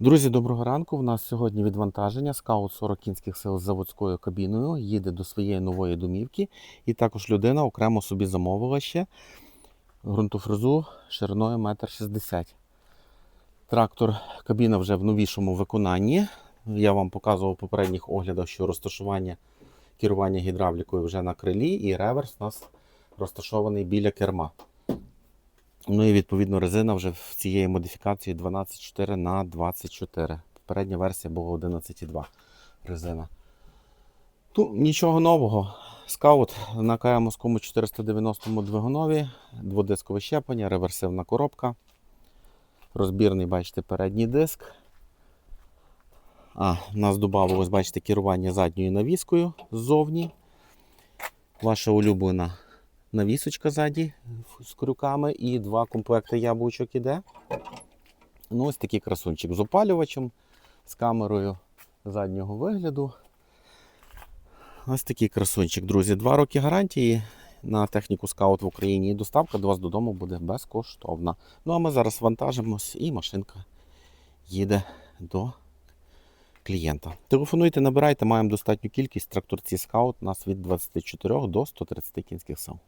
Друзі, доброго ранку. У нас сьогодні відвантаження. Скаут 40 кінських сил з заводською кабіною їде до своєї нової домівки. І також людина окремо собі замовила ще ґрунтофрезу шириною 1,60 м. Трактор, кабіна вже в новішому виконанні. Я вам показував в попередніх оглядах, що розташування керування гідравлікою вже на крилі, і реверс у нас розташований біля керма. Ну і відповідно резина вже в цієї модифікації 12,4 на 24. Попередня версія була 11,2 резина. Ну, нічого нового. Скаут на КМовському 490 двигунові, дводискове щеплення, реверсивна коробка. Розбірний, бачите, передній диск. А, у нас додавалось, бачите, керування задньою навіскою ззовні. Ваша улюблена навісочка ззаді з крюками і два комплекти яблучок іде. Ну, ось такий красунчик з опалювачем, з камерою заднього вигляду. Ось такий красунчик, друзі. Два роки гарантії на техніку скаут в Україні і доставка до вас додому буде безкоштовна. Ну а ми зараз вантажимось і машинка їде до клієнта. Телефонуйте, набирайте, маємо достатню кількість. Тракторці скаут у нас від 24 до 130 кінських сил.